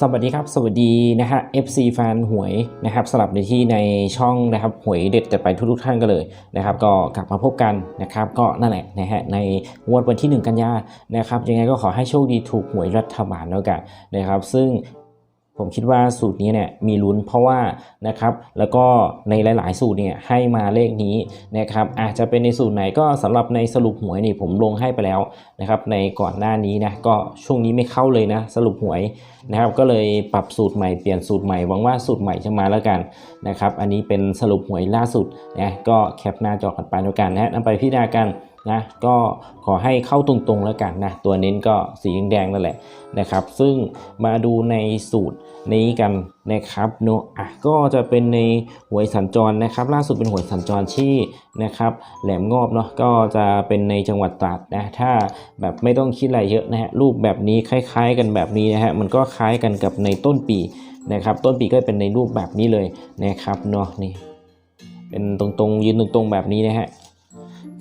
สวัสดีครับ สวัสดีนะฮะ FC แฟนหวยนะครับสลับในที่ในช่องนะครับหวยเด็ดจะไปทุกๆท่านกันเลยนะครับ ก็กลับมาพบกันนะครับ ก็นั่นแหละนะฮะในงวดวันที่ 1 กันยานะครับ ยังไงก็ขอให้โชคดีถูกหวยรัฐบาลแล้วกันนะครับ ซึ่ง ผมคิดว่าสูตรนี้เนี่ยมีลุ้นเพราะว่านะครับแล้วก็ในหลาย ๆ สูตรเนี่ยให้มาเลขนี้นะครับอาจจะเป็นในสูตรไหนก็สำหรับในสรุปหวยนี่ผมลงให้ไปแล้วนะครับในก่อนหน้านี้นะก็ช่วงนี้ไม่เข้าเลยนะสรุปหวยนะครับก็เลยปรับสูตรใหม่เปลี่ยนสูตรใหม่หวังว่าสูตรใหม่จะมาแล้วกันนะครับอันนี้เป็นสรุปหวยล่าสุดนะก็แคปหน้าจอกันไปแล้วกันนะนำไปพิจารณากัน นะก็ขอให้เข้าตรงๆแล้วกันนะตัวเน้นก็สีแดงๆนั่นแหละนะครับ ซึ่งมาดูในสูตรนี้กันนะครับเนาะอะก็จะเป็นในหวยสัญจรนะครับ ล่าสุดเป็นหวยสัญจรที่นะครับแหลมงอบเนาะก็จะเป็นในจังหวัดตราดนะถ้าแบบไม่ต้องคิดอะไรเยอะนะฮะรูปแบบนี้คล้าย ๆ กันแบบนี้นะฮะมันก็คล้ายกันกับในต้นปีนะครับ ต้นปีก็เป็นในรูปแบบนี้เลยนะครับเนาะนี่เป็นตรงๆยืนตรงๆแบบนี้นะฮะ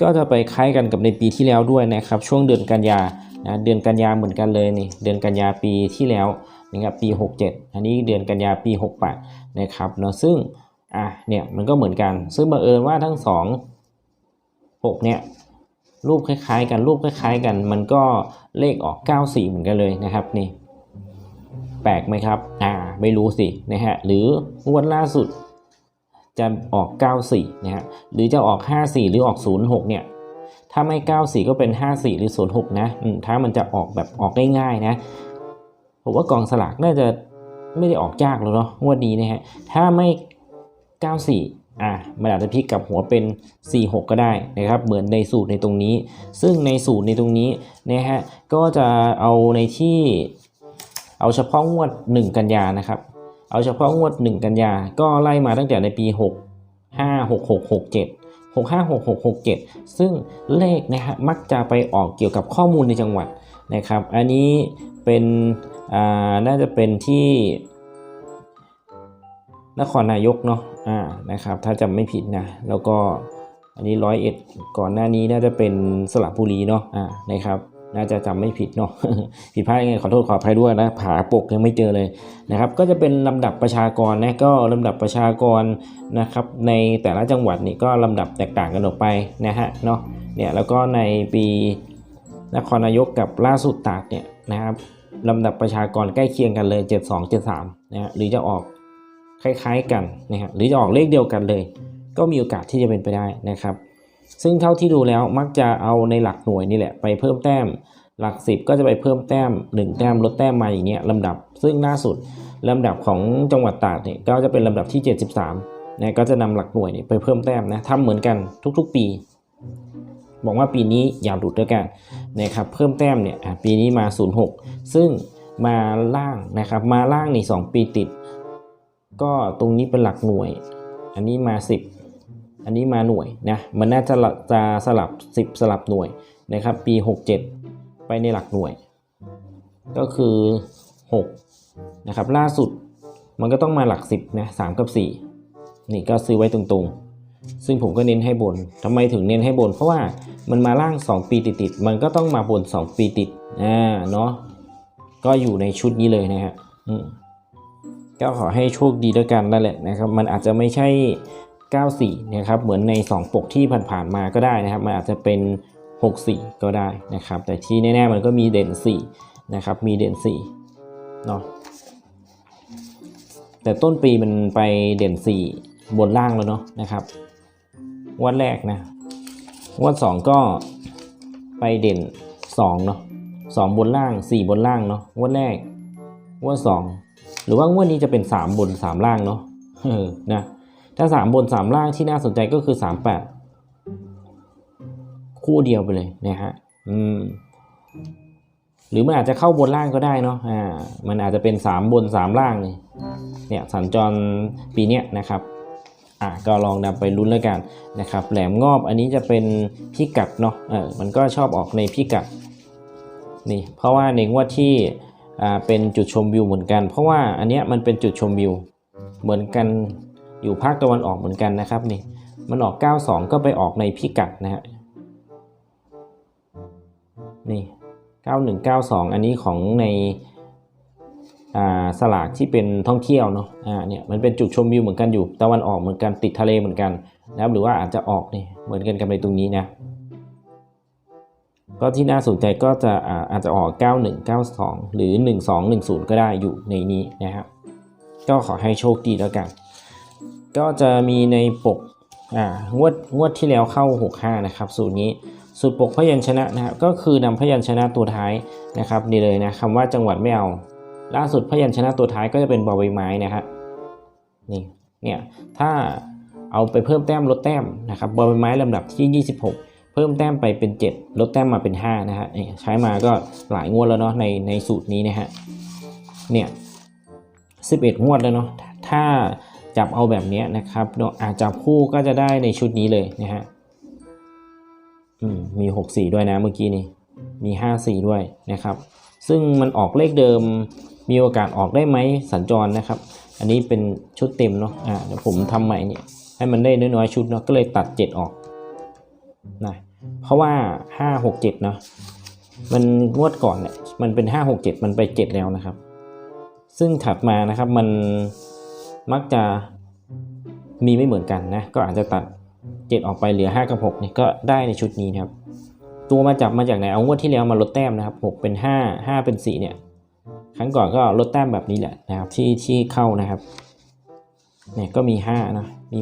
ก็จะไปคล้ายกันกับในปีที่แล้วด้วยนะครับ ช่วงเดือนกันยานะเดือนกันยาเหมือนกันเลยนี่เดือนกันยาปีที่แล้วนะครับปี 67 อันนี้เดือนกันยาปี 68 นะครับเนาะซึ่งอะเนี่ยมันก็เหมือนกัน ซึ่งบังเอิญว่าทั้งสอง6เนี่ยรูปคล้ายๆ กันรูปคล้ายๆ กัน มันก็เลขออก 94 เหมือนกันเลยนะครับนี่แปลกไหมครับอ่าไม่รู้สินะฮะหรืองวดล่าสุด จะออก 94 นะฮะ หรือจะออก 54 หรือออก 06 เนี่ย ถ้าไม่ 94 ก็เป็น 54 หรือ 06 นะ ถ้ามันจะออกแบบออกง่ายๆนะ ผมว่ากองสลากน่าจะไม่ได้ออกยากแล้วเนาะงวดนี้นะฮะ ถ้าไม่ 94 อะ มันอาจจะพลิกกลับหัวเป็น 46 ก็ได้นะครับ เหมือนในสูตรในตรงนี้ ซึ่งในสูตรในตรงนี้นะฮะ ก็จะเอาในที่เอาเฉพาะงวด 1 กันยานะครับ เอาเฉพาะงวด 1 กันยา ก็ไล่มาตั้งแต่ในปี 6 5 6 6 6 7 6 5 6 6 6 7 ซึ่งเลขนะฮะมักจะไปออกเกี่ยวกับข้อมูลในจังหวัดนะครับ อันนี้เป็นอ่าน่าจะเป็นที่นครนายกเนาะอ่านะครับ ถ้าจำไม่ผิดนะแล้วก็อันนี้ร้อยเอ็ดก่อนหน้านี้น่าจะเป็นสระบุรีเนาะอ่านะครับ น่าจะจำไม่ผิดเนาะผิดพลาดยังไงขอโทษขออภัยด้วยนะผาปกยังไม่เจอเลยนะครับ ก็จะเป็นลำดับประชากรนะก็ลำดับประชากรนะครับ ในแต่ละจังหวัดนี่ก็ลำดับแตกต่างกันออกไปนะฮะเนาะเนี่ยแล้วก็ในปีนครนายกกับล่าสุดตากเนี่ยนะครับลำดับประชากรใกล้เคียงกันเลย 72 73นะฮะหรือจะออกคล้ายๆกันนะฮะหรือจะออกเลขเดียวกันเลย ก็มีโอกาสที่จะเป็นไปได้นะครับ ซึ่งเท่าที่ดูแล้วมักจะเอาในหลักหน่วยนี่แหละไปเพิ่มแต้ม หลัก 10 ก็จะไปเพิ่มแต้ม 1 แต้มลดแต้มมาอย่างเงี้ยลำดับ ซึ่งล่าสุดลำดับของจังหวัดตราดเนี่ยก็จะเป็นลำดับที่ 73นะก็จะนำหลักหน่วยเนี่ยไปเพิ่มแต้มนะทำเหมือนกันทุกๆปี บอกว่าปีนี้อย่าหลุดด้วยกันนะครับเพิ่มแต้มเนี่ยปีนี้มา 06 ซึ่งมาล่างนะครับมาล่างนี่2ปีติด ก็ตรงนี้เป็นหลักหน่วย อันนี้มา 10 อันนี้มาหน่วยนะมันน่าจะจะสลับ 10 สลับหน่วยนะครับ ปี 67 ไปในหลักหน่วย ก็คือ6นะครับล่าสุดมันก็ต้องมาหลัก 10นะ3กับ 4 นี่ก็ซื้อไว้ตรงๆ ซึ่งผมก็เน้นให้บนทำไมถึงเน้นให้บน เพราะว่ามันมาล่าง 2 ปีติดๆมันก็ต้องมาบน 2 ปีติดอ่าเนาะก็อยู่ในชุดนี้เลยนะฮะก็ขอให้โชคดีด้วยกันนั่นแหละนะครับ มันอาจจะไม่ใช่ 94นะครับเหมือนใน 2 ปกที่ผ่านๆมาก็ได้นะครับมันอาจจะเป็น 64 ก็ได้นะครับ แต่ที่แน่ๆมันก็มีเด่น4นะครับมีเด่น4เนาะแต่ต้นปีมันไปเด่น 4 บนล่างแล้วเนาะนะครับวันแรกนะวัน2ก็ไปเด่น2เนาะ2 บนล่าง 4 บนล่างเนาะวันแรกวัน2หรือว่างวดนี้จะเป็น 3 บน 3 ล่างเนาะนะ ถ้า 3 บน 3 ล่างที่น่าสนใจก็คือ 38 คู่เดียวไปเลยนะฮะอืมหรือมันอาจจะเข้าบนล่างก็ได้เนาะอ่ามันอาจจะเป็น 3 บน 3 ล่างเลยเนี่ยสัญจรปีเนี้ยนะครับอะก็ลองนำไปลุ้นแล้วกันนะครับแหลมงอบอันนี้จะเป็นพิกัดเนาะเออมันก็ชอบออกในพิกัดนี่เพราะว่าในงวดที่อ่าเป็นจุดชมวิวเหมือนกัน เพราะว่าอันเนี้ยมันเป็นจุดชมวิวเหมือนกัน อยู่ภาคตะวันออกเหมือนกันนะครับนี่มันออก 92 ก็ไปออกในพิกัดนะฮะนี่เก้าหนึ่งเก้าสองอันนี้ของในสลากที่เป็นท่องเที่ยวเนาะอ่าเนี่ยมันเป็นจุดชมวิวเหมือนกันอยู่ตะวันออกเหมือนกันติดทะเลเหมือนกันนะครับหรือว่าอาจจะออกนี่เหมือนกันกับในตรงนี้นะก็ที่น่าสนใจก็จะอาอาจจะออก 9192 หรือ 1210 ก็ได้อยู่ในนี้นะครับก็ขอให้โชคดีแล้วกัน ก็จะมีในปกอ่างวดงวดที่แล้วเข้า 65 นะครับ สูตรนี้สูตรปกพยัญชนะนะครับก็คือนำพยัญชนะตัวท้ายนะครับนี่เลยนะคำว่าจังหวัดไม่เอาล่าสุดพยัญชนะตัวท้ายก็จะเป็นบอใบไม้นะครับนี่เนี่ยถ้าเอาไปเพิ่มแต้มลดแต้มนะครับบอใบไม้ลำดับที่ 26 เพิ่มแต้มไปเป็น 7 ลดแต้มมาเป็น5นะฮะใช้มาก็หลายงวดแล้วเนาะในในสูตรนี้นะฮะเนี่ย11 งวดแล้วเนาะถ้า จับเอาแบบนี้นะครับเนาะอาจจับคู่ก็จะได้ในชุดนี้เลยนะฮะอืมมี 6 4 ด้วยนะเมื่อกี้นี้มี 5 4 ด้วยนะครับ ซึ่งมันออกเลขเดิมมีโอกาสออกได้ไหมสัญจรนะครับ อันนี้เป็นชุดเต็มเนาะอ่าเดี๋ยวผมทำใหม่เนี่ยให้มันได้น้อยๆชุดเนาะก็เลยตัด 7 ออกนะเพราะว่า 5 6 7เนาะมันงวดก่อนเนี่ยมันเป็น 5 6 7 มันไป 7 แล้วนะครับ ซึ่งถัดมานะครับมัน มักจะมีไม่เหมือนกันนะก็อาจจะตัด 7 ออกไปเหลือ 5 กับ6นี่ก็ได้ในชุดนี้นะครับ ตัวมาจับมาจากไหนเอางวดที่แล้วมาลดแต้มนะครับ 6 เป็น 5 5 เป็น 4 เนี่ยครั้งก่อนก็ลดแต้มแบบนี้แหละนะครับที่ที่เข้านะครับเนี่ยก็มี5นะมี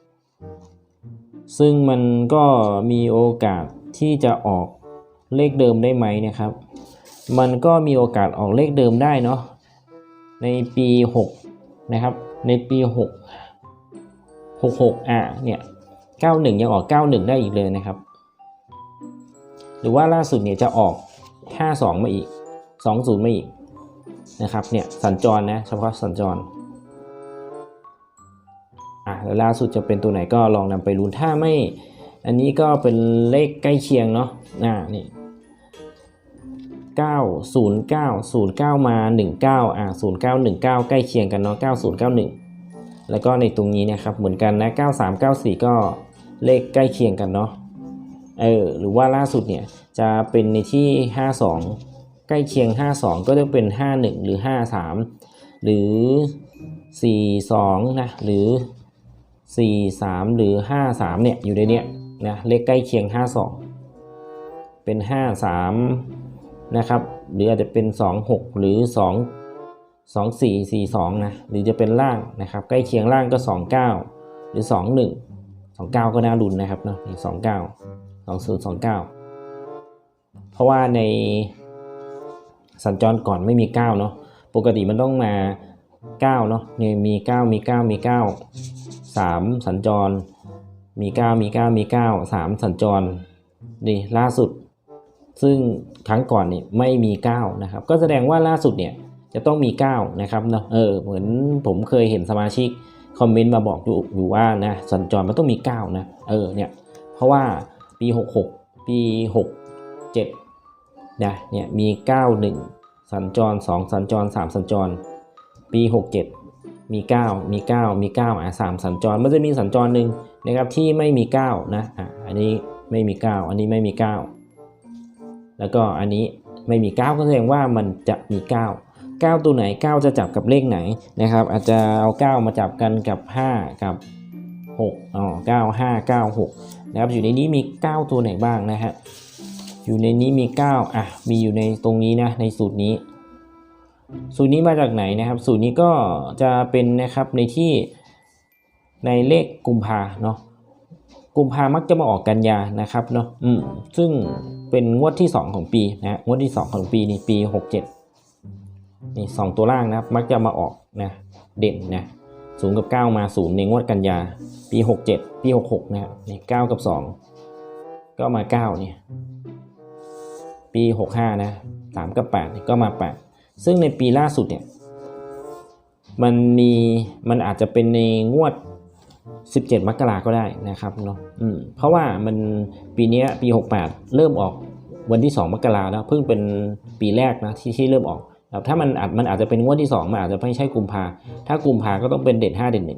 6 ซึ่งมันก็มีโอกาสที่จะออกเลขเดิมได้ไหมนะครับ มันก็มีโอกาสออกเลขเดิมได้เนาะในปี 6 นะครับ ในปี 6 66อะเนี่ย91 ยังออก 91 ได้อีกเลยนะครับ หรือว่าล่าสุดเนี่ยจะออก 52 มาอีก 20 มาอีกนะครับเนี่ยสัญจรนะเฉพาะสัญจรอะแล้วล่าสุดจะเป็นตัวไหนก็ลองนำไปลุ้นถ้าไม่ อันนี้ก็เป็นเลขใกล้เคียงเนาะอ่านี่ 909 09 มา 19อ่า0919 ใกล้เคียงกันเนาะ9091 แล้วก็ในตรงนี้นะครับเหมือนกันนะ 9394 ก็เลขใกล้เคียงกันเนาะเออหรือว่าล่าสุดเนี่ยจะเป็นในที่ 52 ใกล้เคียง 52 ก็จะเป็น 51 หรือ 53 หรือ 42 นะ หรือ 43 หรือ 53 เนี่ยอยู่ในเนี้ยนะเลขใกล้เคียง 52 เป็น 53 นะครับหรืออาจจะเป็น 26 หรือ 2 2 4 4 2นะหรือจะเป็นล่างนะครับใกล้เคียงล่างก็ 29 หรือ 21 29 ก็น่าลุ้นนะครับเนาะนี่29 2029 เพราะว่าในสัญจรก่อนไม่มี 9 เนาะปกติมันต้องมา 9 เนาะนี่มี 9 มี 9 มี 9 3 สัญจร มี 9 มี 9 มี 9 3 สัญจรนี่ล่าสุด ซึ่ง ครั้งก่อนเนี่ยไม่มี 9 นะครับ ก็แสดงว่าล่าสุดเนี่ยจะต้องมี 9 นะครับเนาะเออเหมือนผมเคยเห็นสมาชิกคอมเมนต์มาบอกอยู่อยู่ว่านะสัญจรมันต้องมี 9 นะเออเนี่ยเพราะว่าปี 66 ปี 67นะเนี่ยมี 91 สัญจร 2 สัญจร 3 สัญจร ปี 67 มี 9 มี 9 มี 9 อะ 3 สัญจร มันจะมีสัญจรหนึ่งนะครับที่ไม่มี 9 นะอะอันนี้ไม่มี 9 อันนี้ไม่มี 9 แล้วก็อันนี้ไม่มี 9 ก็แสดงว่ามันจะมี 9 9 ตัวไหน 9 จะจับกับเลขไหนนะครับ อาจจะเอา 9 มาจับกันกับ 5 กับ6อ๋อ9 5 9 6นะครับอยู่ในนี้มี 9 ตัวไหนบ้างนะฮะอยู่ในนี้มี 9 อะ มีอยู่ในตรงนี้นะ ในสูตรนี้ สูตรนี้มาจากไหนนะครับ สูตรนี้ก็จะเป็นนะครับในที่ในเลขกุมภาเนาะกุมภามักจะมาออกกันยานะครับเนาะอืมซึ่ง เป็นงวดที่ 2 ของปีนะงวดที่ 2 ของปีนี่ปี 67นี่สองตัวล่างนะครับมักจะมาออกนะเด่นนะศูนย์กับ 9 มาศูนย์ในงวดกันยา ปี 67 ปี 66นะนี่9กับ 2 ก็มา9เนี่ยปี 65นะ3กับ8ก็มา 8 ซึ่งในปีล่าสุดเนี่ยมันมีมันอาจจะเป็นในงวด 17 มกราก็ได้นะครับเนาะเพราะว่ามันปีนี้ปี 68 เริ่มออกวันที่ 2 มกราแล้วเพิ่งเป็นปีแรกนะที่ที่เริ่มออกถ้ามันอาจมันอาจจะเป็นงวดที่ 2 มันอาจจะไม่ใช่กุมภาถ้ากุมภาก็ต้องเป็นเด่น5 เด่น1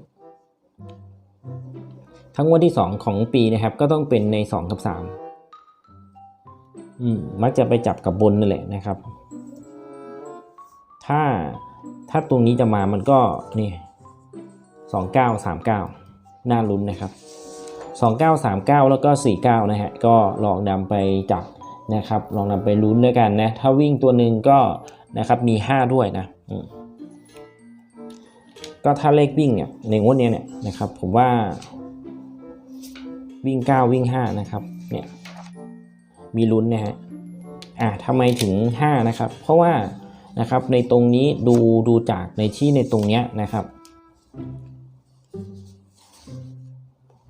ทั้งงวดที่ 2 ของปีนะครับก็ต้องเป็นใน 2 กับ3อืมมักจะไปจับกับบนนั่นแหละนะครับ ถ้าถ้าตรงนี้จะมามันก็นี่สองเก้าสามเก้า น่าลุ้นนะครับสองเก้าสามเก้าแล้วก็สี่เก้านะฮะ ก็ลองนำไปจับนะครับ ลองนำไปลุ้นด้วยกันนะ ถ้าวิ่งตัวหนึ่งก็นะครับมีห้าด้วยนะก็ถ้าเลขวิ่งเนี่ยในงวดนี้เนี่ยนะครับผมว่าวิ่ง 9 วิ่ง 5 นะครับเนี่ยมีลุ้นนะฮะอะทำไมถึง 5 นะครับ เพราะว่านะครับในตรงนี้ดูดูจากในที่ในตรงเนี้ยนะครับ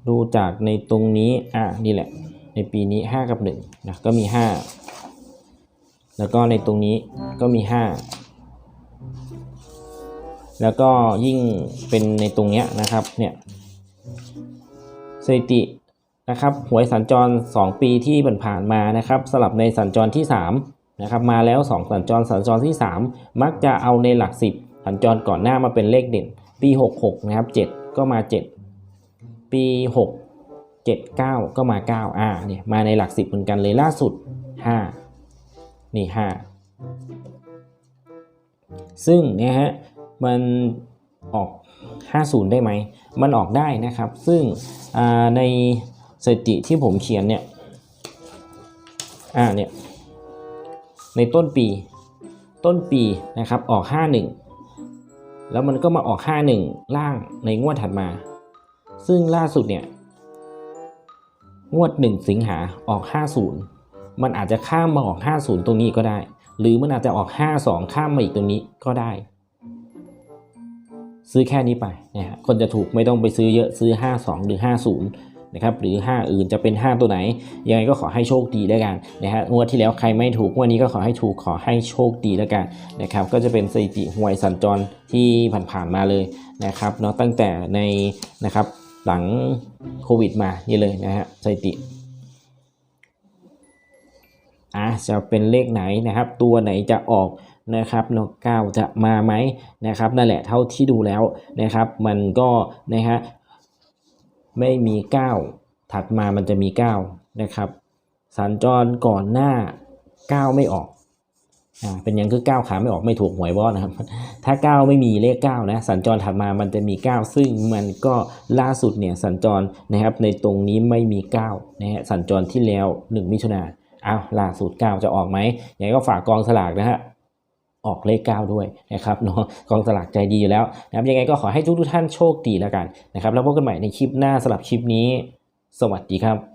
ดูจากในตรงนี้ อะนี่แหละ ในปีนี้ 5 กับ1นะก็มี 5 แล้วก็ในตรงนี้ก็มี 5 แล้วก็ยิ่งเป็นในตรงเนี้ยนะครับเนี่ยสถิตินะครับหวยสัญจร 2 ปีที่ผ่านมานะครับสลับในสัญจรที่3นะครับมาแล้ว 2 สัญจรสัญจรที่ 3 มักจะเอาในหลัก 10 สัญจรก่อนหน้ามาเป็นเลขเด่น ปี 66 นะครับ 7 ก็มา 7 ปี 6 7 9 ก็มา 9 อ่าเนี่ยมาในหลัก 10 เหมือนกันเลยล่าสุด 5 นี่ 5 ซึ่งเนี่ยฮะมันออก 50 ได้ไหม มันออกได้นะครับ ซึ่งในสถิติที่ผมเขียนเนี่ย อ่าเนี่ย ในต้นปี ต้นปีนะครับ ออก 51 แล้วมันก็มาออก 51 ล่างในงวดถัดมา ซึ่งล่าสุดเนี่ย งวด 1 สิงหาออก 50 มันอาจจะข้ามมาออก 50 ตรงนี้ก็ได้ หรือมันอาจจะออก 52 ข้ามมาอีกตรงนี้ก็ได้ ซื้อแค่นี้ไปนะฮะคนจะถูกไม่ต้องไปซื้อเยอะซื้อ 52 หรือ 50 นะครับ หรือ 5 อื่นจะเป็น 5 ตัวไหน ยังไงก็ขอให้โชคดีแล้วกันนะฮะงวดที่แล้วใครไม่ถูกงวดนี้ก็ขอให้ถูกขอให้โชคดีแล้วกันนะครับก็จะเป็นสถิติหวยสัญจรที่ผ่านๆมาเลยนะครับเนาะตั้งแต่ในนะครับ หลังโควิดมานี่เลยนะฮะสถิติอะจะเป็นเลขไหนนะครับ ตัวไหนจะออกนะครับนาะเก้าจะมาไหมนะครับ นั่นแหละเท่าที่ดูแล้วนะครับ มันก็นะฮะไม่มี 9 ถัดมามันจะมี 9 นะครับสัญจรก่อนหน้า 9 ไม่ออก อ่าเป็นยังคือ9ขาไม่ออกไม่ถูกหวยบอสนะครับ ถ้า9ไม่มีเลข9นะสัญจรถัดมามันจะมี9ซึ่งมันก็ล่าสุดเนี่ยสัญจรนะครับในตรงนี้ไม่มี9นะฮะสัญจรที่แล้ว1มิถุนาอ้าวล่าสุด9จะออกไหมยังไงก็ฝากกองสลากนะฮะออกเลข 9 ด้วยนะครับเนาะกองสลากใจดีอยู่แล้วนะครับยังไงก็ขอให้ทุกทุกท่านโชคดีแล้วกันนะครับแล้วพบกันใหม่ในคลิปหน้าสำหรับคลิปนี้ สวัสดีครับ